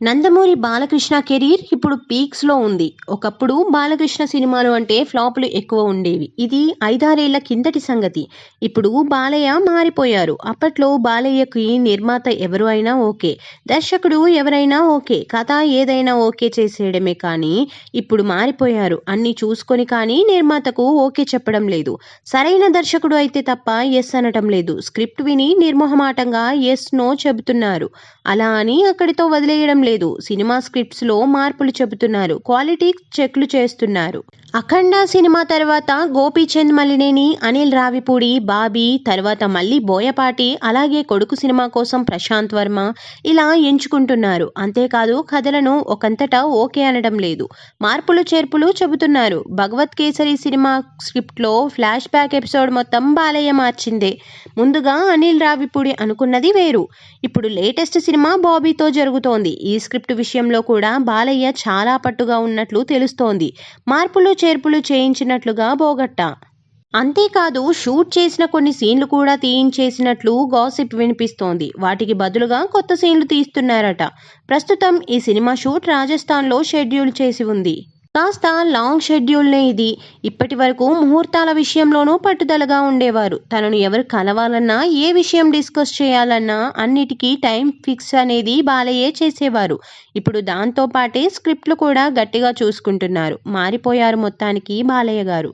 Nandamuri Balakrishna career ఇప్పుడు పీక్స్లో ఉంది. ఒకప్పుడు బాలకృష్ణ సినిమాలు అంటే ఫ్లాపులు ఎక్కువ ఉండేవి. ఇది ఐదారేళ్ళ కిందటి సంగతి. ఇప్పుడు బాలయ్య మారిపోయారు. అప్పట్లో బాలయ్యకి నిర్మాత ఎవరు అయినా ఓకే. దర్శకుడు ఎవరైనా ఓకే. కథ ఏదైనా ఓకే చేసేయడమే కానీ ఇప్పుడు మారిపోయారు. అన్ని చూసుకొని కానీ నిర్మాతకు ఓకే చెప్పడం లేదు. సరైన దర్శకుడు అయితే తప్ప ఎస్ అనటం లేదు. స్క్రిప్ట్ విని నిర్మోహమాటంగా ఎస్ నో చెబుతున్నారు. అలా అని అక్కడితో వదిలేయడం లేదు. సినిమా స్క్రిప్ట్స్లో మార్పులు చెబుతున్నారు. క్వాలిటీ చెక్లు చేస్తున్నారు. అఖండ సినిమా తర్వాత గోపీచంద్ మలినేని అనిల్ రావిపూడి బాబీ తర్వాత మళ్ళీ బోయపాటి అలాగే కొడుకు సినిమా కోసం ప్రశాంత్ వర్మ ఇలా ఎంచుకుంటున్నారు. అంతేకాదు కథలను ఒకంతటా ఓకే అనడం లేదు. మార్పులు చేర్పులు చెబుతున్నారు. భగవత్ కేసరి సినిమా స్క్రిప్ట్లో ఫ్లాష్ బ్యాక్ ఎపిసోడ్ మొత్తం బాలయ్య మార్చిందే. ముందుగా అనిల్ రావిపూడి అనుకున్నది వేరు. ఇప్పుడు లేటెస్ట్ సినిమా బాబీతో జరుగుతోంది. ఈ స్క్రిప్ట్ విషయంలో కూడా బాలయ్య చాలా పట్టుగా ఉన్నట్లు తెలుస్తోంది. మార్పులు చేర్పులు చేయించినట్లుగా బోగట్ట. అంతేకాదు షూట్ చేసిన కొన్ని సీన్లు కూడా తీయించేసినట్లు గాసిప్ వినిపిస్తోంది. వాటికి బదులుగా కొత్త సీన్లు తీస్తున్నారట. ప్రస్తుతం ఈ సినిమా షూట్ రాజస్థాన్లో షెడ్యూల్ చేసి ఉంది. కాస్త లాంగ్ షెడ్యూల్నే ఇది. ఇప్పటి వరకు ముహూర్తాల విషయంలోనూ పట్టుదలగా ఉండేవారు. తనను ఎవరు కలవాలన్నా ఏ విషయం డిస్కస్ చేయాలన్నా అన్నిటికీ టైం ఫిక్స్ అనేది బాలయ్యే చేసేవారు. ఇప్పుడు దాంతో పాటే స్క్రిప్ట్లు కూడా గట్టిగా చూసుకుంటున్నారు. మారిపోయారు మొత్తానికి బాలయ్య గారు.